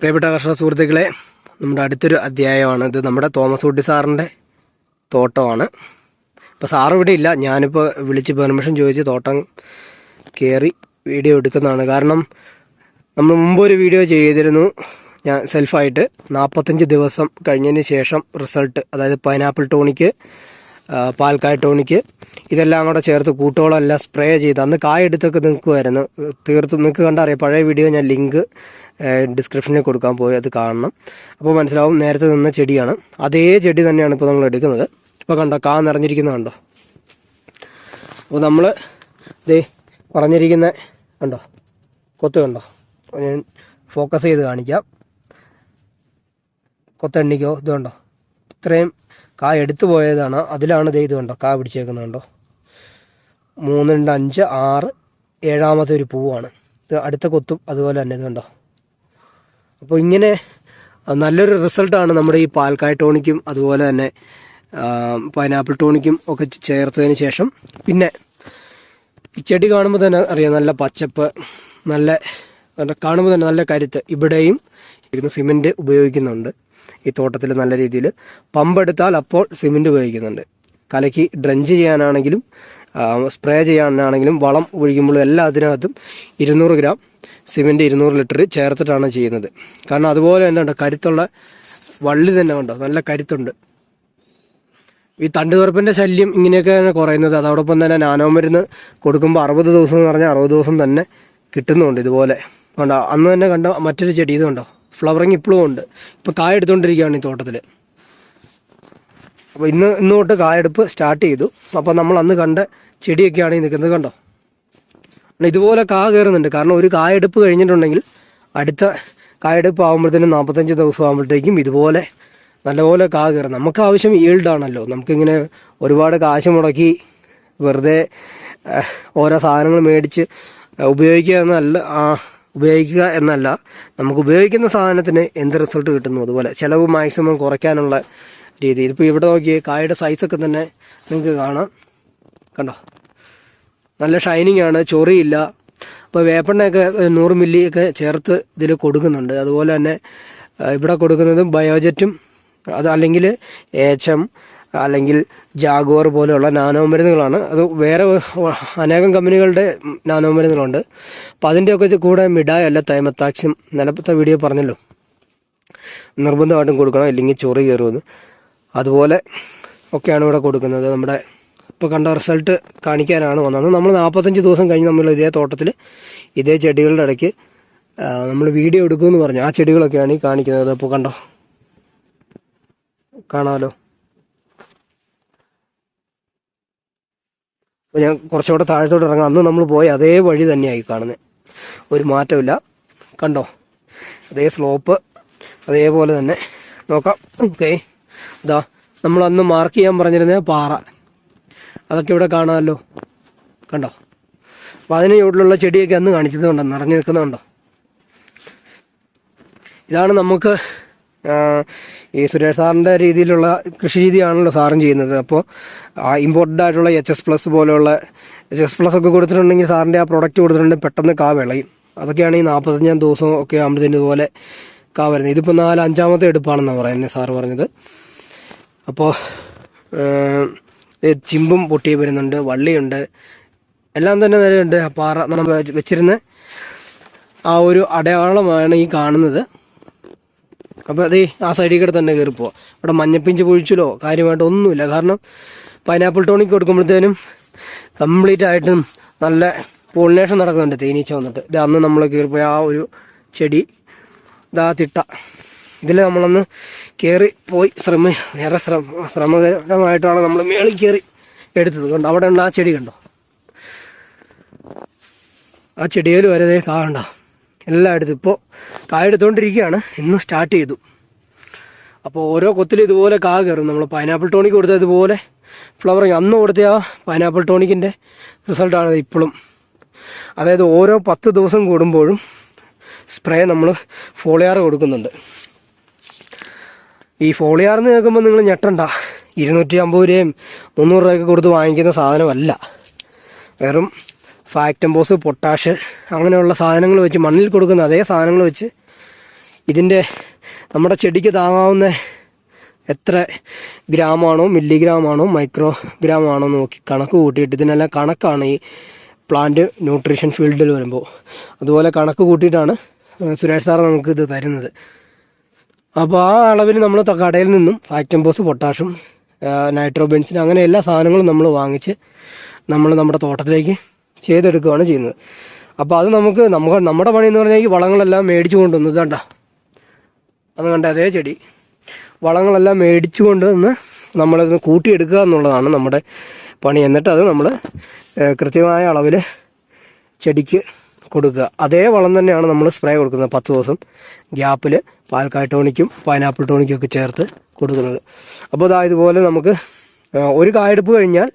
പ്രിയപ്പെട്ട കർഷക സുഹൃത്തുക്കളെ നമ്മുടെ അടുത്തൊരു അധ്യായമാണ്. ഇത് നമ്മുടെ തോമസ് കുട്ടി സാറിന്റെ തോട്ടമാണ്. ഇപ്പോൾ സാറ് ഇവിടെ ഇല്ല. ഞാനിപ്പോൾ വിളിച്ച് പെർമിഷൻ ചോദിച്ച് തോട്ടം കയറി വീഡിയോ എടുക്കുന്നതാണ്. കാരണം നമ്മൾ മുമ്പ് ഒരു വീഡിയോ ചെയ്തിരുന്നു. ഞാൻ സെൽഫായിട്ട് നാൽപ്പത്തഞ്ച് ദിവസം കഴിഞ്ഞതിന് ശേഷം റിസൾട്ട് അതായത് പൈനാപ്പിൾ ടോണിക്ക് പാൽക്കായ ടോണിക്ക് ഇതെല്ലാം കൂടെ ചേർത്ത് കൂട്ടുകളെല്ലാം സ്പ്രേ ചെയ്ത് അന്ന് കായ എടുത്തൊക്കെ നിൽക്കുമായിരുന്നു തീർത്തും നിങ്ങൾക്ക് കണ്ടറിയാം. പഴയ വീഡിയോ ഞാൻ ലിങ്ക് ഡിസ്ക്രിപ്ഷനിൽ കൊടുക്കാൻ പോയി അത് കാണണം. അപ്പോൾ മനസ്സിലാവും നേരത്തെ നിന്ന ചെടിയാണ്. അതേ ചെടി തന്നെയാണ് ഇപ്പോൾ നമ്മൾ എടുക്കുന്നത്. ഇപ്പോൾ കണ്ടോ കാ നിറഞ്ഞിരിക്കുന്നത് കണ്ടോ? അപ്പോൾ നമ്മൾ ദേ പറഞ്ഞിരിക്കുന്ന കണ്ടോ? കൊത്ത് കണ്ടോ? ഞാൻ ഫോക്കസ് ചെയ്ത് കാണിക്കാം. കൊത്തെണ്ണിക്കോ ഇത് കണ്ടോ? ഇത്രയും കാ എടുത്തു പോയതാണ്. അതിലാണ് ദേ ഇത് കണ്ടോ? കാ പിടിച്ചേക്കുന്നത് കണ്ടോ? മൂന്ന് രണ്ട് അഞ്ച് ആറ് ഏഴാമത്തെ ഒരു പൂവാണ്. ഇത് അടുത്ത കൊത്തും അതുപോലെ തന്നെ ഇത് കണ്ടോ? അപ്പോൾ ഇങ്ങനെ നല്ലൊരു റിസൾട്ടാണ് നമ്മുടെ ഈ പാൽക്കായ ടോണിക്കും അതുപോലെ തന്നെ പൈനാപ്പിൾ ടോണിക്കും ഒക്കെ ചേർത്തതിന് ശേഷം. പിന്നെ ഈ ചെടി കാണുമ്പോൾ തന്നെ അറിയാം നല്ല പച്ചപ്പ് നല്ല കാണുമ്പോൾ തന്നെ നല്ല കരുത്ത് ഇവിടെയും ഇരുന്ന് സിമെന്റ് ഉപയോഗിക്കുന്നുണ്ട്. ഈ തോട്ടത്തിൽ നല്ല രീതിയിൽ പമ്പെടുത്താൽ അപ്പോൾ സിമെന്റ് ഉപയോഗിക്കുന്നുണ്ട്. കലക്കി ഡ്രഞ്ച് ചെയ്യാനാണെങ്കിലും സ്പ്രേ ചെയ്യാനാണെങ്കിലും വളം ഒഴിക്കുമ്പോഴും എല്ലാ അതിനകത്തും ഇരുന്നൂറ് ഗ്രാം സിമെന്റ് ഇരുന്നൂറ് ലിറ്റർ ചേർത്തിട്ടാണ് ചെയ്യുന്നത്. കാരണം അതുപോലെ തന്നെ ഉണ്ട്? കരുത്തുള്ള വള്ളി തന്നെ ഉണ്ടോ? നല്ല കരുത്തുണ്ട്. ഈ തണ്ടുതുറപ്പിന്റെ ശല്യം ഇങ്ങനെയൊക്കെയാണ് കുറയുന്നത്. അതോടൊപ്പം തന്നെ നാനോ മരുന്ന് കൊടുക്കുമ്പോൾ അറുപത് ദിവസം എന്ന് പറഞ്ഞാൽ അറുപത് ദിവസം തന്നെ കിട്ടുന്നുണ്ട് ഇതുപോലെ. കണ്ടോ അന്ന് തന്നെ കണ്ട മറ്റൊരു ചെടി ഇതുണ്ടോ? ഫ്ലവറിങ് ഇപ്പോഴും ഉണ്ട്. ഇപ്പോൾ കായ എടുത്തുകൊണ്ടിരിക്കുകയാണ് ഈ തോട്ടത്തിൽ അപ്പോൾ ഇന്ന് ഇന്ന് തൊട്ട് കായെടുപ്പ് സ്റ്റാർട്ട് ചെയ്തു. അപ്പോൾ നമ്മൾ അന്ന് കണ്ട ചെടിയൊക്കെയാണ് ഈ നിൽക്കുന്നത് കണ്ടോ? ഇതുപോലെ കാ കയറുന്നുണ്ട്. കാരണം ഒരു കായെടുപ്പ് കഴിഞ്ഞിട്ടുണ്ടെങ്കിൽ അടുത്ത കായെടുപ്പ് ആകുമ്പോഴത്തേനും നാൽപ്പത്തഞ്ച് ദിവസം ആകുമ്പോഴത്തേക്കും ഇതുപോലെ നല്ലപോലെ കാ കയറും. നമുക്ക് ആവശ്യം ഈൽഡാണല്ലോ നമുക്കിങ്ങനെ ഒരുപാട് കാശ് മുടക്കി വെറുതെ ഓരോ സാധനങ്ങൾ മേടിച്ച് ഉപയോഗിക്കുക എന്നല്ല ഉപയോഗിക്കുക എന്നല്ല. നമുക്ക് ഉപയോഗിക്കുന്ന സാധനത്തിന് എന്ത് റിസൾട്ട് കിട്ടുന്നു? അതുപോലെ ചിലവ് മാക്സിമം കുറയ്ക്കാനുള്ള രീതി ഇതിപ്പോൾ ഇവിടെ നോക്കി കായയുടെ സൈസൊക്കെ തന്നെ നിങ്ങൾക്ക് കാണാം. കണ്ടോ? നല്ല ഷൈനിങ് ആണ് ചൊറിയില്ല. അപ്പോൾ വേപ്പെണ്ണയൊക്കെ നൂറ് മില്ലി ഒക്കെ ചേർത്ത് ഇതിൽ കൊടുക്കുന്നുണ്ട്. അതുപോലെ തന്നെ ഇവിടെ കൊടുക്കുന്നതും ബയോജെറ്റും അത് അല്ലെങ്കിൽ ഏച്ചം അല്ലെങ്കിൽ ജാഗോർ പോലെയുള്ള നാനോ മരുന്നുകളാണ്. അത് വേറെ അനേകം കമ്പനികളുടെ നാനോ മരുന്നുകളുണ്ട്. അപ്പം അതിന്റെയൊക്കെ കൂടെ മിഡായല്ല തൈമത്താക്ഷ്യം നിലപ്പത്തെ വീഡിയോ പറഞ്ഞല്ലോ. നിർബന്ധമായിട്ടും കൊടുക്കണം ഇല്ലെങ്കിൽ ചൊറി കയറുമെന്ന്. അതുപോലെ ഒക്കെയാണ് ഇവിടെ കൊടുക്കുന്നത്. നമ്മുടെ ഇപ്പോൾ കണ്ട റിസൾട്ട് കാണിക്കാനാണ് വന്നത്. നമ്മൾ നാൽപ്പത്തഞ്ച് ദിവസം കഴിഞ്ഞ് നമ്മൾ ഇതേ തോട്ടത്തിൽ ഇതേ ചെടികളുടെ ഇടയ്ക്ക് നമ്മൾ വീഡിയോ എടുക്കുമെന്ന് പറഞ്ഞു. ആ ചെടികളൊക്കെയാണ് ഈ കാണിക്കുന്നത്. അപ്പോൾ കണ്ടോ? കാണാമല്ലോ അപ്പോൾ ഞാൻ കുറച്ചുകൂടെ താഴത്തോട്ട് ഇറങ്ങാം. അന്ന് നമ്മൾ പോയ അതേ വഴി തന്നെയായി കാണുന്നത് ഒരു മാറ്റമില്ല. കണ്ടോ? അതേ സ്ലോപ്പ് അതേപോലെ തന്നെ. നോക്കാം. ഓക്കെ ഇതാ നമ്മൾ അന്ന് മാർക്ക് ചെയ്യാൻ പറഞ്ഞിരുന്ന പാറ. അതൊക്കെ ഇവിടെ കാണാമല്ലോ. കണ്ടോ? അപ്പം അതിന് ചുവട്ടിലുള്ള ചെടിയൊക്കെ അന്ന് കാണിച്ചത് കണ്ടോ? നിറഞ്ഞു നിൽക്കുന്നുണ്ടോ ഇതാണ് നമുക്ക് ഈ സുരേഷ് സാറിന്റെ രീതിയിലുള്ള കൃഷി രീതിയാണല്ലോ സാറും ചെയ്യുന്നത്. അപ്പോൾ ഇമ്പോർട്ടന്റ് ആയിട്ടുള്ള എച്ച് എസ് പ്ലസ് പോലെയുള്ള എച്ച് എസ് പ്ലസ് ഒക്കെ കൊടുത്തിട്ടുണ്ടെങ്കിൽ സാറിന്റെ ആ പ്രൊഡക്റ്റ് കൊടുത്തിട്ടുണ്ടെങ്കിൽ പെട്ടെന്ന് കാ വിളയും. അതൊക്കെയാണ് ഈ നാൽപ്പത്തഞ്ചാം ദിവസം ഒക്കെ ആകുമ്പോഴത്തേന് പോലെ കാ വരുന്നത്. ഇതിപ്പോൾ നാല് അഞ്ചാമത്തെ എടുപ്പാണെന്നാണ് പറയുന്നത് സാറ് പറഞ്ഞത്. അപ്പോൾ ചിമ്പും പൊട്ടി വരുന്നുണ്ട് വള്ളിയുണ്ട്. എല്ലാം തന്നെ നിലയുണ്ട് പാറ നമ്മൾ വെച്ചിരുന്ന ആ ഒരു അടയാളമാണ് ഈ കാണുന്നത്. അപ്പോൾ അതേ ആ സൈഡിൽ കൂടെ തന്നെ കയറി പോവാം ഇവിടെ മഞ്ഞപ്പിഞ്ച് പൊഴിച്ചിലോ കാര്യമായിട്ട് ഒന്നുമില്ല. കാരണം പൈനാപ്പിൾ ടോണിക്ക് കൊടുക്കുമ്പോഴത്തേനും കംപ്ലീറ്റ് ആയിട്ടും നല്ല പോളിനേഷൻ നടക്കുന്നുണ്ട് തേനീച്ച വന്നിട്ട്. ഇത് അന്ന് നമ്മൾ കയറിപ്പോയ ആ ഒരു ചെടി ഇതാ തിട്ട. ഇതിൽ നമ്മളൊന്ന് കയറി പോയി ശ്രമ വേറെ ശ്രമ ശ്രമകരമായിട്ടാണ് നമ്മൾ മേളിൽ കയറി എടുത്തത്. കണ്ടോ അവിടെ ഉണ്ട് ആ ചെടി കണ്ടോ? ആ ചെടിയിൽ വരെ കാണണ്ട എല്ലായിടത്തും ഇപ്പോൾ കായെടുത്തോണ്ടിരിക്കുകയാണ് ഇന്ന് സ്റ്റാർട്ട് ചെയ്തു. അപ്പോൾ ഓരോ കൊത്തിലും ഇതുപോലെ കാ കയറും. നമ്മൾ പൈനാപ്പിൾ ടോണിക്ക് കൊടുത്ത ഇതുപോലെ ഫ്ലവറിങ് അന്ന് കൊടുത്ത ആ പൈനാപ്പിൾ ടോണിക്കിന്റെ റിസൾട്ടാണ് ഇപ്പോഴും. അതായത് ഓരോ പത്ത് ദിവസം കൂടുമ്പോഴും സ്പ്രേ നമ്മൾ ഫോളിയാർ കൊടുക്കുന്നുണ്ട്. ഈ ഫോളിയാർന്ന് കേൾക്കുമ്പോൾ നിങ്ങൾ ഞെട്ടണ്ട. ഇരുന്നൂറ്റി അമ്പത് രൂപയും മുന്നൂറ് രൂപയൊക്കെ കൊടുത്ത് വാങ്ങിക്കുന്ന സാധനമല്ല. വെറും ഫാക്ടംബോസ് പൊട്ടാഷ് അങ്ങനെയുള്ള സാധനങ്ങൾ വെച്ച് മണ്ണിൽ കൊടുക്കുന്ന അതേ സാധനങ്ങൾ വെച്ച് ഇതിന്റെ നമ്മുടെ ചെടിക്ക് താങ്ങാവുന്ന എത്ര ഗ്രാമാണോ മില്ലിഗ്രാമാണോ മൈക്രോ ഗ്രാമാണോ നോക്കി കണക്ക് കൂട്ടിയിട്ട് ഇതിനെല്ലാം കണക്കാണ് ഈ പ്ലാന്റ് ന്യൂട്രീഷൻ ഫീൽഡിൽ വരുമ്പോൾ അതുപോലെ കണക്ക് കൂട്ടിയിട്ടാണ് സുരേഷ് സാർ നമുക്ക് ഇത് തരുന്നത്. അപ്പോൾ ആ അളവിൽ നമ്മൾ കടയിൽ നിന്നും ഫാക്ടംബോസ് പൊട്ടാഷും നൈട്രോബെൻസിൻ അങ്ങനെ എല്ലാ സാധനങ്ങളും നമ്മൾ വാങ്ങിച്ച് നമ്മൾ നമ്മുടെ തോട്ടത്തിലേക്ക് ചെയ്തെടുക്കുകയാണ് ചെയ്യുന്നത്. അപ്പോൾ അത് നമുക്ക് നമുക്ക് നമ്മുടെ പണി എന്ന് പറഞ്ഞാൽ ഈ വളങ്ങളെല്ലാം മേടിച്ചു കൊണ്ടുവന്നത് കണ്ട. അത് കണ്ട അതേ ചെടി. വളങ്ങളെല്ലാം മേടിച്ചു കൊണ്ടുവന്ന് നമ്മളത് കൂട്ടിയെടുക്കുക എന്നുള്ളതാണ് നമ്മുടെ പണി. എന്നിട്ട് അത് നമ്മൾ കൃത്യമായ അളവിൽ ചെടിക്ക് കൊടുക്കുക. അതേ വളം തന്നെയാണ് നമ്മൾ സ്പ്രേ കൊടുക്കുന്നത് പത്ത് ദിവസം. ഗ്യാപ്പിൽ പാൽക്കായ ടോണിക്കും പൈനാപ്പിൾ ടോണിക്കും ഒക്കെ ചേർത്ത് കൊടുക്കുന്നത്. അപ്പോൾ ഇതാ ഇതുപോലെ നമുക്ക് ഒരു കായെടുപ്പ് കഴിഞ്ഞാൽ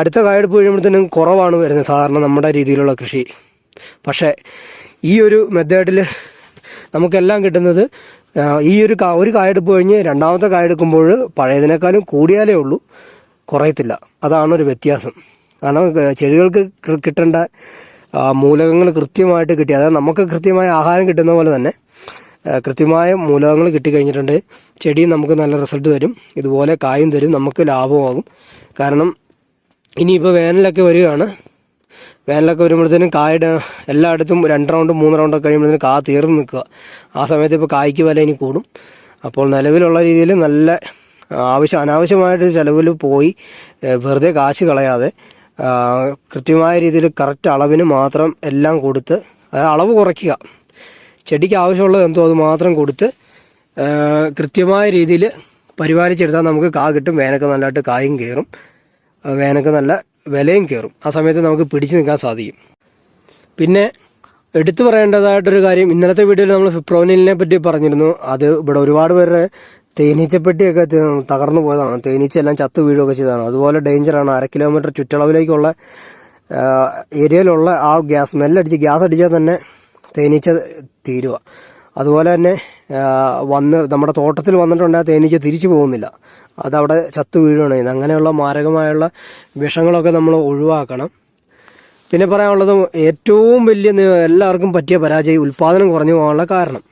അടുത്ത കായെടുപ്പ് കഴിയുമ്പോഴത്തേനും കുറവാണ് വരുന്നത് സാധാരണ നമ്മുടെ രീതിയിലുള്ള കൃഷി. പക്ഷേ ഈ ഒരു മെത്തേഡിൽ നമുക്കെല്ലാം കിട്ടുന്നത് ഈ ഒരു ഒരു കായെടുപ്പ് കഴിഞ്ഞ് രണ്ടാമത്തെ കായെടുക്കുമ്പോൾ പഴയതിനേക്കാളും കൂടിയാലേ ഉള്ളൂ. കുറയത്തില്ല. അതാണ് ഒരു വ്യത്യാസം. കാരണം ചെടികൾക്ക് കിട്ടേണ്ട മൂലകങ്ങൾ കൃത്യമായിട്ട് കിട്ടി. അതായത് നമുക്ക് കൃത്യമായ ആഹാരം കിട്ടുന്ന പോലെ തന്നെ കൃത്യമായ മൂലകങ്ങൾ കിട്ടിക്കഴിഞ്ഞിട്ടുണ്ട്. ചെടിയും നമുക്ക് നല്ല റിസൾട്ട് തരും. ഇതുപോലെ കായും തരും. നമുക്ക് ലാഭമാകും. കാരണം ഇനിയിപ്പോൾ വേനലൊക്കെ വരികയാണ്. വേനലൊക്കെ വരുമ്പോഴത്തേനും കായുടെ എല്ലായിടത്തും രണ്ട് റൗണ്ട് മൂന്ന് റൗണ്ടൊക്കെ കഴിയുമ്പോഴത്തേനും കാ തീർന്ന് നിൽക്കുക. ആ സമയത്ത് ഇപ്പോൾ കായ്ക്ക് വില ഇനി കൂടും. അപ്പോൾ നിലവിലുള്ള രീതിയിൽ നല്ല ആവശ്യം അനാവശ്യമായിട്ട് ചിലവിൽ പോയി വെറുതെ കാശ് കളയാതെ കൃത്യമായ രീതിയിൽ കറക്റ്റ് അളവിന് മാത്രം എല്ലാം കൊടുത്ത് അതായത് അളവ് കുറയ്ക്കുക. ചെടിക്ക് ആവശ്യമുള്ളത് എന്തോ അത് മാത്രം കൊടുത്ത് കൃത്യമായ രീതിയിൽ പരിപാലിച്ചെടുത്താൽ നമുക്ക് കാ കിട്ടും വേനൊക്കെ നല്ലതായിട്ട് കായും കയറും വേനൊക്കെ നല്ല വിലയും കയറും. ആ സമയത്ത് നമുക്ക് പിടിച്ചു നിൽക്കാൻ സാധിക്കും. പിന്നെ എടുത്തു പറയേണ്ടതായിട്ടൊരു കാര്യം ഇന്നലത്തെ വീഡിയോയിൽ നമ്മൾ ഫിപ്രോനിലിനെ പറ്റി പറഞ്ഞിരുന്നു. അത് ഇവിടെ ഒരുപാട് പേരുടെ തേനീച്ചപ്പെട്ടിയൊക്കെ തകർന്നു പോയതാണ്. തേനീച്ച എല്ലാം ചത്തു വീഴുകയൊക്കെ ചെയ്തതാണ്. അതുപോലെ ഡേഞ്ചറാണ് അര കിലോമീറ്റർ ചുറ്റളവിലേക്കുള്ള ഏരിയയിലുള്ള ആ ഗ്യാസ് സ്മെല്ലടിച്ച് ഗ്യാസ് അടിച്ചാൽ തന്നെ തേനീച്ച തീരുക. അതുപോലെ തന്നെ വന്ന് നമ്മുടെ തോട്ടത്തിൽ വന്നിട്ടുണ്ടെങ്കിൽ തേനീച്ച തിരിച്ചു പോകുന്നില്ല. അതവിടെ ചത്തു വീഴുകയാണ് ചെയ്യുന്നത്. അങ്ങനെയുള്ള മാരകമായുള്ള വിഷങ്ങളൊക്കെ നമ്മൾ ഒഴിവാക്കണം. പിന്നെ പറയാനുള്ളത് ഏറ്റവും വലിയ എല്ലാവർക്കും പറ്റിയ പരാജയം ഉൽപ്പാദനം കുറഞ്ഞു പോകാനുള്ള കാരണം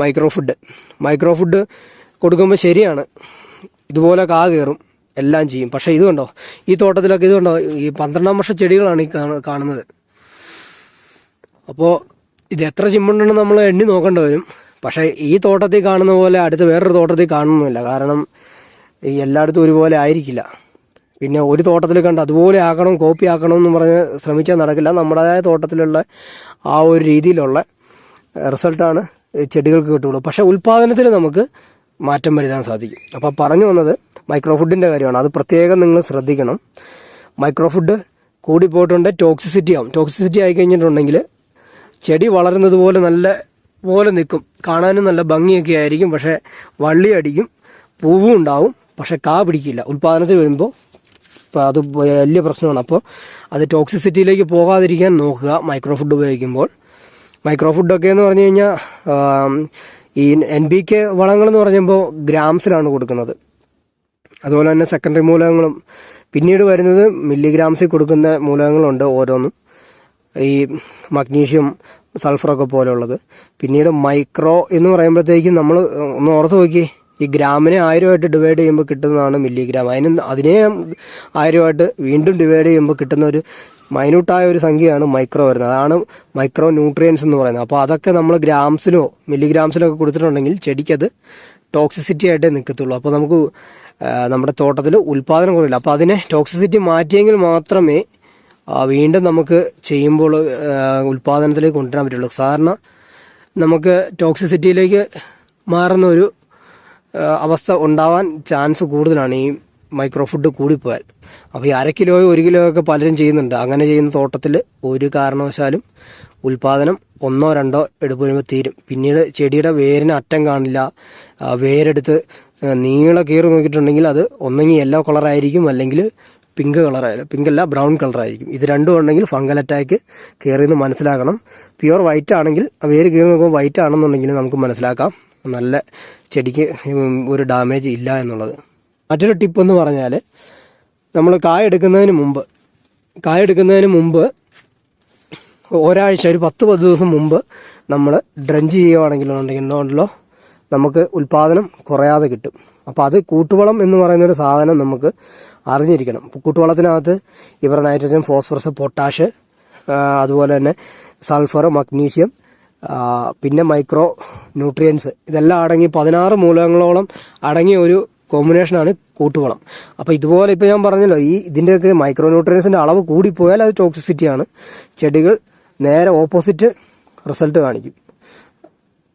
മൈക്രോ ഫുഡ്. മൈക്രോ ഫുഡ് കൊടുക്കുമ്പോൾ ശരിയാണ്. ഇതുപോലെ കാ കയറും എല്ലാം ചെയ്യും. പക്ഷേ ഇത് കണ്ടോ ഈ തോട്ടത്തിലൊക്കെ ഇത് കണ്ടോ ഈ പന്ത്രണ്ടാം വർഷ ചെടികളാണ് ഈ കാണുന്നത്. അപ്പോൾ ഇത് എത്ര ചിമ്മുണ്ടെന്ന് നമ്മൾ എണ്ണി നോക്കേണ്ടി വരും. പക്ഷേ ഈ തോട്ടത്തിൽ കാണുന്ന പോലെ അടുത്ത് വേറൊരു തോട്ടത്തിൽ കാണുന്നില്ല കാരണം ഈ എല്ലായിടത്തും ഒരുപോലെ ആയിരിക്കില്ല. പിന്നെ ഒരു തോട്ടത്തിൽ കണ്ട് അതുപോലെ ആക്കണം കോപ്പി ആക്കണം എന്ന് പറഞ്ഞ് ശ്രമിച്ചാൽ നടക്കില്ല. നമ്മുടേതായ തോട്ടത്തിലുള്ള ആ ഒരു രീതിയിലുള്ള റിസൾട്ടാണ് ചെടികൾക്ക് കിട്ടുള്ളൂ. പക്ഷേ ഉൽപ്പാദനത്തിൽ നമുക്ക് മാറ്റം വരുത്താൻ സാധിക്കും. അപ്പോൾ പറഞ്ഞു വന്നത് മൈക്രോ ഫുഡിന്റെ കാര്യമാണ്. അത് പ്രത്യേകം നിങ്ങൾ ശ്രദ്ധിക്കണം. മൈക്രോ ഫുഡ് കൂടിപ്പോയിട്ടുണ്ട്. ടോക്സിസിറ്റി ആവും. ടോക്സിസിറ്റി ആയി കഴിഞ്ഞിട്ടുണ്ടെങ്കിൽ ചെടി വളരുന്നത് പോലെ നല്ല പോലെ നിൽക്കും. കാണാനും നല്ല ഭംഗിയൊക്കെ ആയിരിക്കും. പക്ഷേ വള്ളി അടിക്കും പൂവും ഉണ്ടാവും. പക്ഷേ കാ പിടിക്കില്ല. ഉൽപ്പാദനത്തിൽ വരുമ്പോൾ അത് വലിയ പ്രശ്നമാണ്. അപ്പോൾ അത് ടോക്സിസിറ്റിയിലേക്ക് പോകാതിരിക്കാൻ നോക്കുക മൈക്രോ ഫുഡ് ഉപയോഗിക്കുമ്പോൾ. മൈക്രോ ഫുഡൊക്കെ എന്ന് പറഞ്ഞു കഴിഞ്ഞാൽ ഈ എൻ ബി കെ വളങ്ങൾ എന്ന് പറയുമ്പോൾ ഗ്രാംസിലാണ് കൊടുക്കുന്നത്. അതുപോലെ തന്നെ സെക്കൻഡറി മൂലകങ്ങളും. പിന്നീട് വരുന്നത് മില്ലിഗ്രാംസിൽ കൊടുക്കുന്ന മൂലകങ്ങളുണ്ട് ഓരോന്നും. ഈ മഗ്നീഷ്യം സൾഫറൊക്കെ പോലെയുള്ളത്. പിന്നീട് മൈക്രോ എന്ന് പറയുമ്പോഴത്തേക്കും നമ്മൾ ഒന്ന് ഓർത്ത് നോക്കി ഈ ഗ്രാമിനെ ആയിരമായിട്ട് ഡിവൈഡ് ചെയ്യുമ്പോൾ കിട്ടുന്നതാണ് മില്ലിഗ്രാം അതിന് അതിനെ ആയിരമായിട്ട് വീണ്ടും ഡിവൈഡ് ചെയ്യുമ്പോൾ കിട്ടുന്ന ഒരു മൈന്യൂട്ടായ ഒരു സംഖ്യയാണ് മൈക്രോ വരുന്നത്. അതാണ് മൈക്രോ ന്യൂട്രിയൻസ് എന്ന് പറയുന്നത്. അപ്പോൾ അതൊക്കെ നമ്മൾ ഗ്രാംസിലോ മില്ലിഗ്രാംസിലോ ഒക്കെ കൊടുത്തിട്ടുണ്ടെങ്കിൽ ചെടിക്കത് ടോക്സിസിറ്റി ആയിട്ടേ നിൽക്കത്തുള്ളൂ അപ്പോൾ നമുക്ക് നമ്മുടെ തോട്ടത്തിൽ ഉൽപ്പാദനം കുറയില്ല അപ്പോൾ അതിനെ ടോക്സിസിറ്റി മാറ്റിയെങ്കിൽ മാത്രമേ വീണ്ടും നമുക്ക് ചെയ്യുമ്പോൾ ഉൽപാദനത്തിലേക്ക് കൊണ്ടുവരാൻ പറ്റുള്ളൂ. സാധാരണ നമുക്ക് ടോക്സിസിറ്റിയിലേക്ക് മാറുന്ന ഒരു അവസ്ഥ ഉണ്ടാവാൻ ചാൻസ് കൂടുതലാണ് ഈ മൈക്രോ ഫുഡ് കൂടിപ്പോയാൽ. അപ്പോൾ ഈ അര കിലോയോ ഒരു കിലോയോ ഒക്കെ പലരും ചെയ്യുന്നുണ്ട്. അങ്ങനെ ചെയ്യുന്ന തോട്ടത്തിൽ ഒരു കാരണവശാലും ഉൽപാദനം ഒന്നോ രണ്ടോ എടുപ്പ് തീരും. പിന്നീട് ചെടിയുടെ വേരിന് അറ്റം കാണില്ല. വേരെടുത്ത് നീള കീറി നോക്കിയിട്ടുണ്ടെങ്കിൽ അത് ഒന്നെങ്കിൽ യെല്ലോ കളറായിരിക്കും അല്ലെങ്കിൽ പിങ്ക് കളറായാലും പിങ്ക് അല്ല ബ്രൗൺ കളറായിരിക്കും ഇത് രണ്ടും ഉണ്ടെങ്കിൽ ഫംഗൽ അറ്റാക്ക് കയറിയെന്ന് മനസ്സിലാക്കണം. പ്യുവർ വൈറ്റ് ആണെങ്കിൽ വേര് കീറി നോക്കുമ്പോൾ വൈറ്റ് ആണെന്നുണ്ടെങ്കിൽ നമുക്ക് മനസ്സിലാക്കാം. നല്ല ചെടിക്ക് ഒരു ഡാമേജ് ഇല്ല എന്നുള്ളത്. മറ്റൊരു ടിപ്പെന്ന് പറഞ്ഞാൽ നമ്മൾ കായ എടുക്കുന്നതിന് മുമ്പ് കായ എടുക്കുന്നതിന് മുമ്പ് ഒരാഴ്ച ഒരു പത്ത് പത്ത് ദിവസം മുമ്പ് നമ്മൾ ഡ്രഞ്ച് ചെയ്യുകയാണെങ്കിലുണ്ടെങ്കിലോ നമുക്ക് ഉൽപ്പാദനം കുറയാതെ കിട്ടും. അപ്പോൾ അത് കൂട്ടുവളം എന്ന് പറയുന്ന ഒരു സാധനം നമുക്ക് അറിഞ്ഞിരിക്കണം. കൂട്ടുവളത്തിനകത്ത് ഇവർ നൈട്രജൻ ഫോസ്ഫറസ് പൊട്ടാഷ് അതുപോലെ തന്നെ സൾഫർ മഗ്നീഷ്യം പിന്നെ മൈക്രോ ന്യൂട്രിയൻസ്. ഇതെല്ലാം അടങ്ങി പതിനാറ് മൂലകങ്ങളോളം അടങ്ങിയ ഒരു കോമ്പിനേഷനാണ് കൂട്ടുവളം. അപ്പോൾ ഇതുപോലെ ഇപ്പോൾ ഞാൻ പറഞ്ഞല്ലോ ഈ ഇതിന്റെയൊക്കെ മൈക്രോ ന്യൂട്രിയൻസിന്റെ അളവ് കൂടിപ്പോയാൽ അത് ടോക്സിസിറ്റിയാണ്. ചെടികൾ നേരെ ഓപ്പോസിറ്റ് റിസൾട്ട് കാണിക്കും.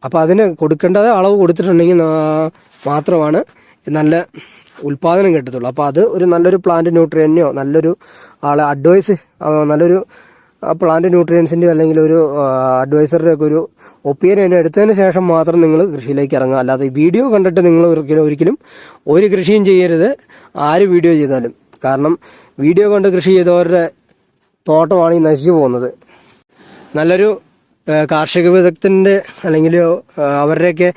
അപ്പോൾ അതിന് കൊടുക്കേണ്ടത് അളവ് കൊടുത്തിട്ടുണ്ടെങ്കിൽ മാത്രമാണ് നല്ല ഉൽപാദനം കിട്ടത്തുള്ളൂ. അപ്പോൾ അത് ഒരു നല്ലൊരു പ്ലാന്റ് ന്യൂട്രിയനോ നല്ലൊരു ആളെ അഡ്വൈസ് നല്ലൊരു പ്ലാന്റ് ന്യൂട്രിയൻസിന്റെ അല്ലെങ്കിൽ ഒരു അഡ്വൈസറുടെ ഒക്കെ ഒരു ഒപ്പീനിയൻ എടുത്തതിന് ശേഷം മാത്രം നിങ്ങൾ കൃഷിയിലേക്ക് ഇറങ്ങുക. അല്ലാതെ വീഡിയോ കണ്ടിട്ട് നിങ്ങൾ ഒരിക്കലും ഒരിക്കലും ഒരു കൃഷിയും ചെയ്യരുത്. ആര് വീഡിയോ ചെയ്താലും. കാരണം വീഡിയോ കണ്ട് കൃഷി ചെയ്തവരുടെ തോട്ടമാണ് ഈ നശിച്ചു പോകുന്നത്. നല്ലൊരു കാർഷിക വിദഗ്ധന്റെ അല്ലെങ്കിൽ ആ, അവരുടെയൊക്കെ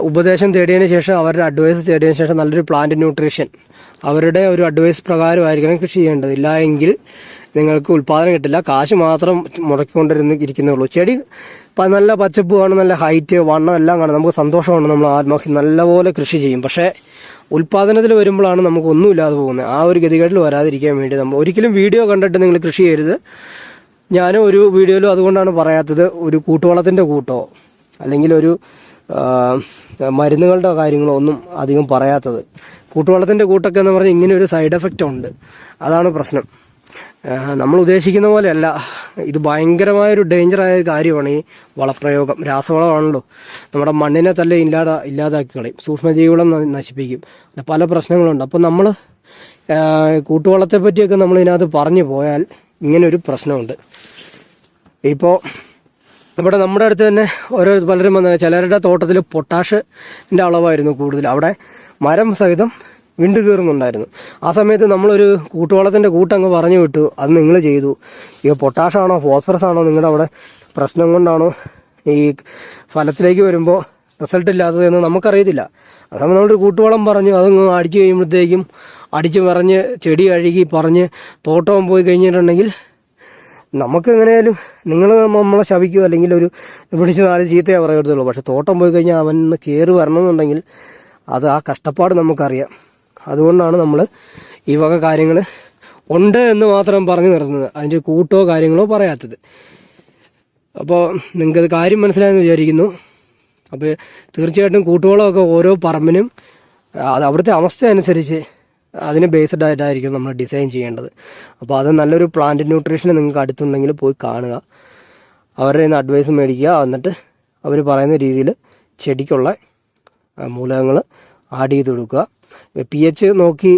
ഉപദേശം തേടിയതിന് ശേഷം അവരുടെ അഡ്വൈസ് തേടിയതിന് ശേഷം നല്ലൊരു പ്ലാന്റ് ന്യൂട്രീഷൻ അവരുടെ ഒരു അഡ്വൈസ് പ്രകാരമായിരിക്കണം കൃഷി ചെയ്യേണ്ടത്. ഇല്ല എങ്കിൽ നിങ്ങൾക്ക് ഉൽപാദനം കിട്ടില്ല. കാശ് മാത്രം മുടക്കിക്കൊണ്ടിരുന്ന് ഇരിക്കുന്നേ ഉള്ളൂ ചെടി നല്ല പച്ചപ്പ് കാണും നല്ല ഹൈറ്റ് വണ്ണം എല്ലാം കാണും. നമുക്ക് സന്തോഷമാണ് നമ്മൾ ആത്മഹത്യ നല്ലപോലെ കൃഷി ചെയ്യും. പക്ഷേ ഉൽപാദനത്തിൽ വരുമ്പോഴാണ് നമുക്ക് ഒന്നുമില്ലാതെ പോകുന്നത്. ആ ഒരു ഗതികേട്ടിൽ വരാതിരിക്കാൻ വേണ്ടി നമ്മൾ ഒരിക്കലും വീഡിയോ കണ്ടിട്ട് നിങ്ങൾ കൃഷി ചെയ്യരുത്. ഞാനും ഒരു വീഡിയോയിലും അതുകൊണ്ടാണ് പറയാത്തത്. ഒരു കൂട്ടുവളത്തിന്റെ കൂട്ടോ അല്ലെങ്കിൽ ഒരു മരുന്നുകളുടെ കാര്യങ്ങളോ ഒന്നും അധികം പറയാത്തത്. കൂട്ടുവളത്തിന്റെ കൂട്ടൊക്കെ എന്ന് പറഞ്ഞാൽ ഇങ്ങനെ ഒരു സൈഡ് എഫക്റ്റ് ഉണ്ട്. അതാണ് പ്രശ്നം. നമ്മൾ ഉദ്ദേശിക്കുന്ന പോലെയല്ല. ഇത് ഭയങ്കരമായൊരു ഡേഞ്ചറായ കാര്യമാണ് ഈ വളപ്രയോഗം. രാസവളമാണല്ലോ. നമ്മുടെ മണ്ണിനെ തന്നെ ഇല്ലാതെ ഇല്ലാതാക്കി കളയും. സൂക്ഷ്മജീവികളും നശിപ്പിക്കും. പല പ്രശ്നങ്ങളുണ്ട്. അപ്പോൾ നമ്മൾ കൂട്ടുവളത്തെ പറ്റിയൊക്കെ നമ്മൾ ഇതിനകത്ത് പറഞ്ഞു പോയാൽ ഇങ്ങനൊരു പ്രശ്നമുണ്ട്. ഇപ്പോൾ ഇവിടെ നമ്മുടെ അടുത്ത് തന്നെ ഓരോ പലരും വന്ന ചിലരുടെ തോട്ടത്തിൽ പൊട്ടാഷിന്റെ അളവായിരുന്നു കൂടുതൽ. അവിടെ മരം സഹിതം വിണ്ടു കയറുന്നുണ്ടായിരുന്നു. ആ സമയത്ത് നമ്മളൊരു കൂട്ടുവളത്തിന്റെ കൂട്ടങ്ങ് പറഞ്ഞു വിട്ടു അത് നിങ്ങൾ ചെയ്തു. ഈ പൊട്ടാഷാണോ ഫോസ്ഫറസ് ആണോ നിങ്ങളുടെ അവിടെ പ്രശ്നം കൊണ്ടാണോ ഈ ഫലത്തിലേക്ക് വരുമ്പോൾ റിസൾട്ട് ഇല്ലാത്തതെന്ന് നമുക്കറിയത്തില്ല. അതാകുമ്പോൾ നമ്മളൊരു കൂട്ടുവളം പറഞ്ഞു അതങ്ങ് അടിച്ചു കഴിയുമ്പോഴത്തേക്കും അടിച്ച് പറഞ്ഞ് ചെടി കഴുകി പറഞ്ഞ് തോട്ടവും പോയി കഴിഞ്ഞിട്ടുണ്ടെങ്കിൽ നമുക്ക് എങ്ങനെയാലും നിങ്ങൾ നമ്മളെ ശവിക്കുക അല്ലെങ്കിൽ ഒരു പിടിച്ച് നാല് ചീത്തയെ പറയത്തുള്ളൂ. പക്ഷെ തോട്ടം പോയി കഴിഞ്ഞാൽ അവൻ കയറി വരണമെന്നുണ്ടെങ്കിൽ അത് ആ കഷ്ടപ്പാട് നമുക്കറിയാം. അതുകൊണ്ടാണ് നമ്മൾ ഈ വക കാര്യങ്ങൾ ഉണ്ട് എന്ന് മാത്രം പറഞ്ഞു നിർത്തുന്നത്. അതിന്റെ കൂട്ടോ കാര്യങ്ങളോ പറയാത്തത്. അപ്പോൾ നിങ്ങൾക്കത് കാര്യം മനസ്സിലായെന്ന് വിചാരിക്കുന്നു. അപ്പോൾ തീർച്ചയായിട്ടും കൂട്ടുവളമൊക്കെ ഓരോ പറമ്പിനും അത് അവിടുത്തെ അവസ്ഥ അനുസരിച്ച് അതിന് ബേസ്ഡ് ആയിട്ടായിരിക്കും നമ്മൾ ഡിസൈൻ ചെയ്യേണ്ടത്. അപ്പോൾ അത് നല്ലൊരു പ്ലാന്റ് ന്യൂട്രീഷൻ നിങ്ങൾക്ക് അടുത്തുണ്ടെങ്കിൽ പോയി കാണുക. അവരുടെ നിന്ന് അഡ്വൈസ് മേടിക്കുക. എന്നിട്ട് അവർ പറയുന്ന രീതിയിൽ ചെടിക്കുള്ള മൂലകങ്ങൾ ആഡ് ചെയ്ത് കൊടുക്കുക. പി എച്ച് നോക്കി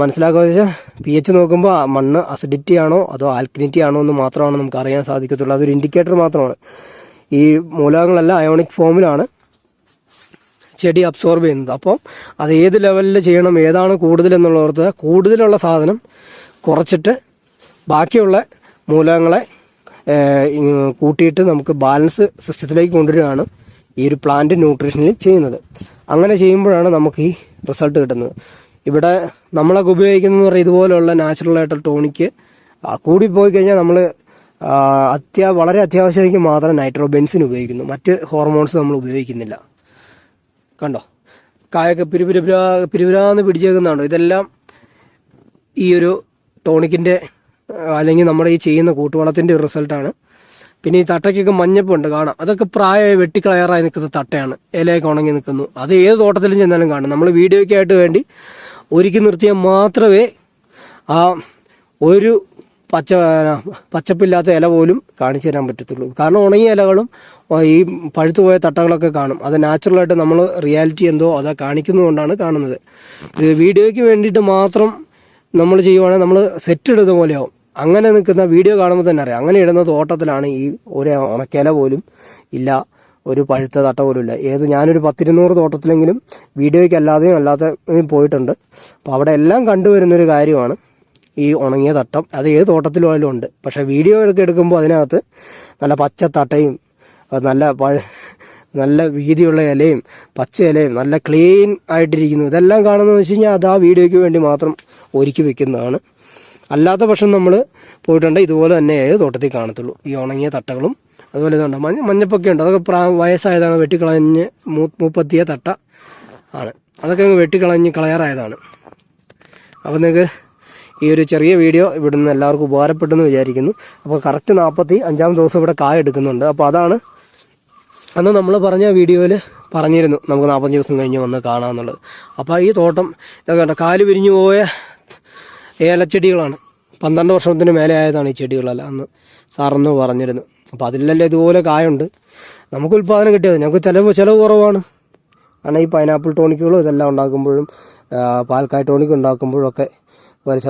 മനസ്സിലാക്കുക വെച്ചാൽ പി എച്ച് നോക്കുമ്പോൾ മണ്ണ് അസിഡിറ്റി ആണോ അതോ ആൽക്കിനിറ്റി ആണോ എന്ന് മാത്രമാണ് നമുക്ക് അറിയാൻ സാധിക്കത്തുള്ളൂ. അതൊരു ഇൻഡിക്കേറ്റർ മാത്രമാണ്. ഈ മൂലകങ്ങളെല്ലാം അയോണിക് ഫോമിലാണ് ചെടി അബ്സോർബ് ചെയ്യുന്നത്. അപ്പം അത് ഏത് ലെവലിൽ ചെയ്യണം ഏതാണ് കൂടുതൽ എന്നുള്ളവർക്ക് കൂടുതലുള്ള സാധനം കുറച്ചിട്ട് ബാക്കിയുള്ള മൂലകങ്ങളെ കൂട്ടിയിട്ട് നമുക്ക് ബാലൻസ് സിസ്റ്റത്തിലേക്ക് കൊണ്ടുവരികയാണ് ഈ ഒരു പ്ലാന്റ് ന്യൂട്രീഷനിൽ ചെയ്യുന്നത്. അങ്ങനെ ചെയ്യുമ്പോഴാണ് നമുക്ക് ഈ റിസൾട്ട് കിട്ടുന്നത്. ഇവിടെ നമ്മളൊക്കെ ഉപയോഗിക്കുന്നത് പറഞ്ഞാൽ ഇതുപോലുള്ള നാച്ചുറൽ ആയിട്ടുള്ള ടോണിക്ക് കൂടി പോയി കഴിഞ്ഞാൽ നമ്മൾ അത്യാ വളരെ അത്യാവശ്യമെങ്കിൽ മാത്രം നൈട്രോബെൻസിൻ ഉപയോഗിക്കുന്നു. മറ്റ് ഹോർമോൺസ് നമ്മൾ ഉപയോഗിക്കുന്നില്ല. കണ്ടോ? കായൊക്കെ പിരിപിരിപിരാ പിരിപിരാന്ന് പിടിച്ചേക്കുന്നുണ്ടോ ഇതെല്ലാം ഈ ഒരു ടോണിക്കിന്റെ അല്ലെങ്കിൽ നമ്മുടെ ഈ ചെയ്യുന്ന കൂട്ടുവളത്തിന്റെ ഒരു റിസൾട്ടാണ് പിന്നെ ഈ തട്ടയ്ക്കൊക്കെ മഞ്ഞപ്പുണ്ട് കാണാം. അതൊക്കെ പ്രായമായി വെട്ടിക്കളയറായി നിൽക്കുന്ന തട്ടയാണ്. ഇലയൊക്കെ ഉണങ്ങി നിൽക്കുന്നു. അത് ഏത് തോട്ടത്തിലും ചെന്നാലും കാണും. നമ്മൾ വീഡിയോയ്ക്കായിട്ട് വേണ്ടി ഒരുക്കി നിർത്തിയാൽ മാത്രമേ ആ ഒരു പച്ച പച്ചപ്പില്ലാത്ത ഇല പോലും കാണിച്ചു തരാൻ പറ്റത്തുള്ളൂ. കാരണം ഉണങ്ങിയ ഇലകളും ഈ പഴുത്തുപോയ തട്ടകളൊക്കെ കാണും. അത് നാച്ചുറലായിട്ട് നമ്മൾ റിയാലിറ്റി എന്തോ അത് കാണിക്കുന്നതുകൊണ്ടാണ് കാണുന്നത്. വീഡിയോയ്ക്ക് വേണ്ടിയിട്ട് മാത്രം നമ്മൾ ചെയ്യുവാണെങ്കിൽ നമ്മൾ സെറ്റ് ഇടുന്ന പോലെയാവും. അങ്ങനെ നിൽക്കുന്ന വീഡിയോ കാണുമ്പോൾ തന്നെ അറിയാം. അങ്ങനെ ഇടുന്ന തോട്ടത്തിലാണ് ഈ ഒരു ഉണക്കില പോലും ഇല്ല ഒരു പഴുത്ത തട്ട പോലും ഇല്ല. ഏത് ഞാനൊരു പത്തിരുന്നൂറ് തോട്ടത്തിലെങ്കിലും വീഡിയോയ്ക്ക് അല്ലാതെയും അല്ലാത്ത പോയിട്ടുണ്ട്. അപ്പോൾ അവിടെ എല്ലാം കണ്ടുവരുന്നൊരു കാര്യമാണ് ഈ ഉണങ്ങിയ തട്ടം. അത് ഏത് തോട്ടത്തിലായാലും ഉണ്ട്. പക്ഷേ വീഡിയോ ഒക്കെ എടുക്കുമ്പോൾ അതിനകത്ത് നല്ല പച്ച തട്ടയും നല്ല നല്ല വീതിയുള്ള ഇലയും പച്ച ഇലയും നല്ല ക്ലീൻ ആയിട്ടിരിക്കുന്നു. ഇതെല്ലാം കാണുന്നതെന്ന് വെച്ച് കഴിഞ്ഞാൽ അത് ആ വീഡിയോയ്ക്ക് വേണ്ടി മാത്രം ഒരുക്കി വെക്കുന്നതാണ്. അല്ലാത്ത പക്ഷം നമ്മൾ പോയിട്ടുണ്ട്. ഇതുപോലെ തന്നെ ഏത് തോട്ടത്തിൽ കാണത്തുള്ളൂ. ഈ ഉണങ്ങിയ തട്ടകളും അതുപോലെ ഇതുണ്ട്. മഞ്ഞ മഞ്ഞപ്പൊക്കെ ഉണ്ട്. അതൊക്കെ പ്രാ വയസ്സായതാണ്. വെട്ടിക്കളഞ്ഞ് മൂ മൂപ്പത്തിയ തട്ട ആണ്. അതൊക്കെ അങ്ങ് വെട്ടിക്കളഞ്ഞ് കളയാറായതാണ്. അപ്പോൾ നിങ്ങൾക്ക് ഈ ഒരു ചെറിയ വീഡിയോ ഇവിടുന്ന് എല്ലാവർക്കും ഉപകാരപ്പെട്ടെന്ന് വിചാരിക്കുന്നു. അപ്പോൾ കറക്റ്റ് നാൽപ്പത്തി അഞ്ചാം ദിവസം ഇവിടെ കായ എടുക്കുന്നുണ്ട്. അപ്പോൾ അതാണ് അന്ന് നമ്മൾ പറഞ്ഞ വീഡിയോയിൽ പറഞ്ഞിരുന്നു. നമുക്ക് നാൽപ്പത്തഞ്ച് ദിവസം കഴിഞ്ഞ് വന്ന് കാണാമെന്നുള്ളത് അപ്പോൾ ഈ തോട്ടം ഇതൊക്കെ കാൽ പിരിഞ്ഞു പോയ ഏലച്ചെടികളാണ് പന്ത്രണ്ട് വർഷത്തിന് മേലെ ആയതാണ് ഈ ചെടികളെല്ലാം. അന്ന് സാറെന്ന് പറഞ്ഞിരുന്നു. അപ്പോൾ അതിലെല്ലാം ഇതുപോലെ കായുണ്ട്. നമുക്ക് ഉൽപ്പാദനം കിട്ടിയത്. ഞങ്ങൾക്ക് ചിലവ് ചിലവ് കുറവാണ്. കാരണം ഈ പൈനാപ്പിൾ ടോണിക്കുകളും ഇതെല്ലാം ഉണ്ടാക്കുമ്പോഴും പാൽക്കായ ടോണിക്ക് ഉണ്ടാക്കുമ്പോഴൊക്കെ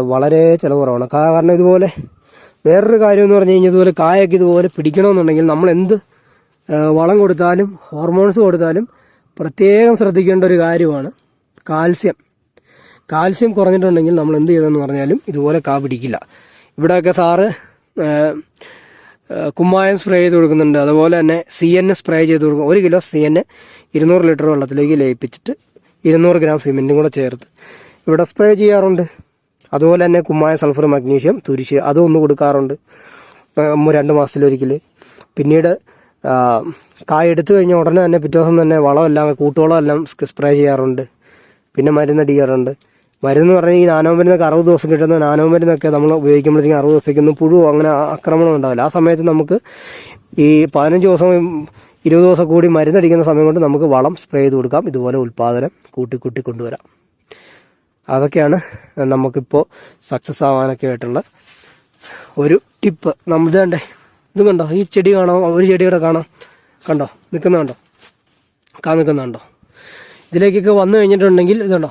വളരെ ചിലവ് കുറവാണ്. കാരണം ഇതുപോലെ വേറൊരു കാര്യം എന്ന് പറഞ്ഞു കഴിഞ്ഞാൽ ഇതുപോലെ കായൊക്കെ ഇതുപോലെ പിടിക്കണമെന്നുണ്ടെങ്കിൽ നമ്മൾ എന്ത് വളം കൊടുത്താലും ഹോർമോൺസ് കൊടുത്താലും പ്രത്യേകം ശ്രദ്ധിക്കേണ്ട ഒരു കാര്യമാണ് കാൽസ്യം. കാൽസ്യം കുറഞ്ഞിട്ടുണ്ടെങ്കിൽ നമ്മൾ എന്ത് ചെയ്തെന്ന് പറഞ്ഞാലും ഇതുപോലെ കാ പിടിക്കില്ല. ഇവിടെയൊക്കെ സാറ് കുമ്മായം സ്പ്രേ ചെയ്ത് കൊടുക്കുന്നുണ്ട്. അതുപോലെ തന്നെ സി എൻ സ്പ്രേ ചെയ്ത് കൊടുക്കും. ഒരു കിലോ സി എൻ ഇരുന്നൂറ് ലിറ്റർ വെള്ളത്തിലേക്ക് ലയിപ്പിച്ചിട്ട് ഇരുന്നൂറ് ഗ്രാം സിമെന്റും കൂടെ ചേർത്ത് ഇവിടെ സ്പ്രേ ചെയ്യാറുണ്ട്. അതുപോലെ തന്നെ കുമ്മായ സൾഫർ മഗ്നീഷ്യം തുരിശ് അതും ഒന്ന് കൊടുക്കാറുണ്ട്. രണ്ട് മാസത്തിലൊരിക്കൽ പിന്നീട് കായ എടുത്തു കഴിഞ്ഞ ഉടനെ തന്നെ പിറ്റേ ദിവസം തന്നെ വളമെല്ലാം കൂട്ടുവളം എല്ലാം സ്പ്രേ ചെയ്യാറുണ്ട്. പിന്നെ മരുന്നടിക്കാറുണ്ട് മരുന്ന് പറഞ്ഞാൽ ഈ നാനോ മരുന്നൊക്കെ അറുപത് ദിവസം കിട്ടുന്ന നാനോ മരുന്നൊക്കെ നമ്മൾ ഉപയോഗിക്കുമ്പോഴത്തേക്കും അറുപത് ദിവസത്തേക്കൊന്നും പുഴു അങ്ങനെ ആക്രമണം ഉണ്ടാവില്ല. ആ സമയത്ത് നമുക്ക് ഈ പതിനഞ്ച് ദിവസം ഇരുപത് ദിവസം കൂടി മരുന്നടിക്കുന്ന സമയം കൊണ്ട് നമുക്ക് വളം സ്പ്രേ ചെയ്ത് കൊടുക്കാം. ഇതുപോലെ ഉൽപ്പാദനം കൂട്ടി കൂട്ടി കൊണ്ടുവരാം. അതൊക്കെയാണ് നമുക്കിപ്പോൾ സക്സസ് ആവാനൊക്കെ ആയിട്ടുള്ള ഒരു ടിപ്പ് നമ്മൾ ഇതേണ്ടേ ഇത് കണ്ടോ? ഈ ചെടി കാണാം. ഒരു ചെടിയുടെ കാണാം. കണ്ടോ? നിൽക്കുന്ന കണ്ടോ? കാ നിൽക്കുന്നുണ്ടോ ഇതിലേക്കൊക്കെ വന്നു കഴിഞ്ഞിട്ടുണ്ടെങ്കിൽ ഇതുണ്ടോ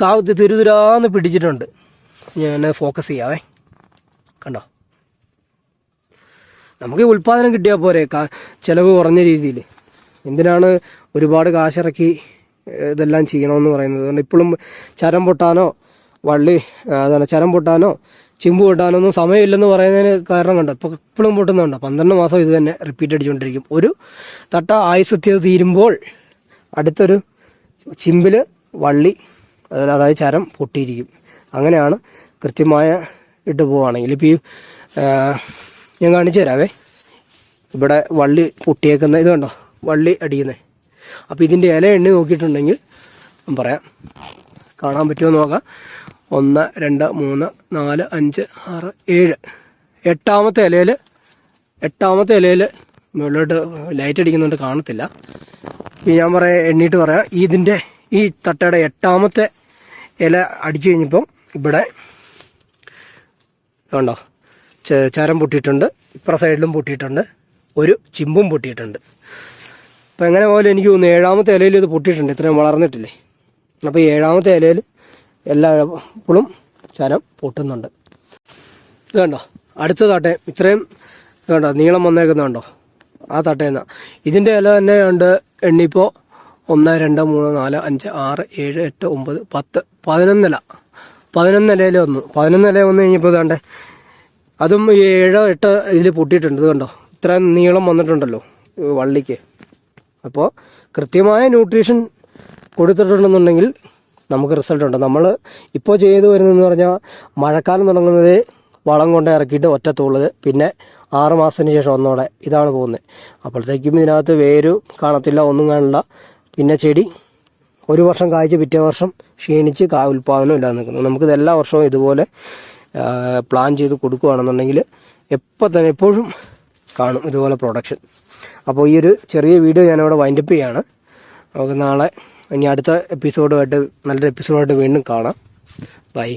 കാവ് തിരുതുരാന്ന് പിടിച്ചിട്ടുണ്ട്. ഞാൻ ഫോക്കസ് ചെയ്യാവേ. കണ്ടോ? നമുക്ക് ഈ ഉൽപ്പാദനം കിട്ടിയാൽ പോരെ. ചിലവ് കുറഞ്ഞ രീതിയിൽ എന്തിനാണ് ഒരുപാട് കാശിറക്കി ഇതെല്ലാം ചെയ്യണമെന്ന് പറയുന്നത്? അതുകൊണ്ട് ഇപ്പോഴും ചരം പൊട്ടാനോ വള്ളി അതാണ് ചരം പൊട്ടാനോ ചിമ്പ് പൊട്ടാനോ ഒന്നും സമയമില്ലെന്ന് പറയുന്നതിന് കാരണം കണ്ടോ? ഇപ്പോൾ ഇപ്പോഴും പൊട്ടുന്നുണ്ടോ പന്ത്രണ്ട് മാസം ഇത് തന്നെ റിപ്പീറ്റ് അടിച്ചുകൊണ്ടിരിക്കും ഒരു തട്ട ആയുസത്യത തീരുമ്പോൾ അടുത്തൊരു ചിമ്പിൽ വള്ളി അതായത് ചരം പൊട്ടിയിരിക്കും. അങ്ങനെയാണ് കൃത്യമായ ഇട്ട് പോവുകയാണെങ്കിൽ ഇപ്പോൾ ഈ ഞാൻ കാണിച്ചു തരാവേ. ഇവിടെ വള്ളി പൊട്ടിയേക്കുന്ന ഇത് കണ്ടോ? വള്ളി അടിക്കുന്നത് അപ്പോൾ ഇതിന്റെ ഇല എണ്ണി നോക്കിയിട്ടുണ്ടെങ്കിൽ പറയാം. കാണാൻ പറ്റുമോ നോക്കാം. ഒന്ന് രണ്ട് മൂന്ന് നാല് അഞ്ച് ആറ് ഏഴ്. എട്ടാമത്തെ ഇലയിൽ എട്ടാമത്തെ ഇലയിൽ മുകളിലോട്ട് ലൈറ്റ് അടിക്കുന്നുണ്ട് കാണത്തില്ല. ഇപ്പം ഞാൻ പറയാം എണ്ണീട്ട് പറയാം. ഇതിന്റെ ഈ തട്ടയുടെ എട്ടാമത്തെ ഇല അടിച്ചു കഴിഞ്ഞപ്പം ഇവിടെ കണ്ടോ ചരം പൊട്ടിയിട്ടുണ്ട്. ഇപ്പുറ സൈഡിലും പൊട്ടിയിട്ടുണ്ട്. ഒരു ചിമ്പും പൊട്ടിയിട്ടുണ്ട്. അപ്പം എങ്ങനെ പോലും എനിക്ക് തോന്നുന്നു ഏഴാമത്തെ ഇലയിൽ ഇത് പൊട്ടിയിട്ടുണ്ട്. ഇത്രയും വളർന്നിട്ടില്ലേ? അപ്പോൾ ഏഴാമത്തെ ഇലയിൽ എല്ലാ ഇപ്പോഴും ചരം പൊട്ടുന്നുണ്ട്. ഇത് കണ്ടോ അടുത്ത തട്ടേ ഇത്രയും ഇത് കണ്ടോ നീളം വന്നേക്കുന്നുണ്ടോ ആ തട്ടേന്നാണ് ഇതിന്റെ ഇല തന്നെ ഉണ്ട് എണ്ണിപ്പോൾ ഒന്ന് രണ്ട് മൂന്ന് നാല് അഞ്ച് ആറ് ഏഴ് എട്ട് ഒമ്പത് പത്ത് പതിനൊന്നില. പതിനൊന്ന് ഇലയിൽ വന്നു. പതിനൊന്ന് നില വന്നു കഴിഞ്ഞപ്പോൾ ഇതാണ്ടേ അതും ഈ ഏഴോ എട്ടോ ഇതിൽ പൊട്ടിയിട്ടുണ്ട്. ഇത് കണ്ടോ? ഇത്ര നീളം വന്നിട്ടുണ്ടല്ലോ വള്ളിക്ക്. അപ്പോൾ കൃത്യമായ ന്യൂട്രീഷൻ കൊടുത്തിട്ടുണ്ടെന്നുണ്ടെങ്കിൽ നമുക്ക് റിസൾട്ട് ഉണ്ട്. നമ്മൾ ഇപ്പോൾ ചെയ്തു വരുന്നതെന്ന് പറഞ്ഞാൽ മഴക്കാലം തുടങ്ങുന്നത് വളം കൊണ്ട് ഇറക്കിയിട്ട് ഒറ്റത്തുള്ളത് പിന്നെ ആറ് മാസത്തിന് ശേഷം ഒന്നോടെ ഇതാണ് പോകുന്നത്. അപ്പോഴത്തേക്കും ഇതിനകത്ത് വേര് കാണത്തില്ല ഒന്നും കാണില്ല പിന്നെ ചെടി ഒരു വർഷം കായ്ച്ച് പിറ്റേ വർഷം ക്ഷീണിച്ച് കാ ഉൽപ്പാദനം ഇല്ലാതെ നിൽക്കുന്നു. നമുക്കിത് എല്ലാ വർഷവും ഇതുപോലെ പ്ലാൻ ചെയ്ത് കൊടുക്കുകയാണെന്നുണ്ടെങ്കിൽ എപ്പോൾ തന്നെ എപ്പോഴും കാണും ഇതുപോലെ പ്രൊഡക്ഷൻ അപ്പോൾ ഈ ഒരു ചെറിയ വീഡിയോ ഞാനിവിടെ വൈൻഡപ്പ് ചെയ്യാണ്. നമുക്ക് നാളെ ഇനി അടുത്ത എപ്പിസോഡുമായിട്ട് നല്ലൊരു എപ്പിസോഡായിട്ട് വീണ്ടും കാണാം. ബൈ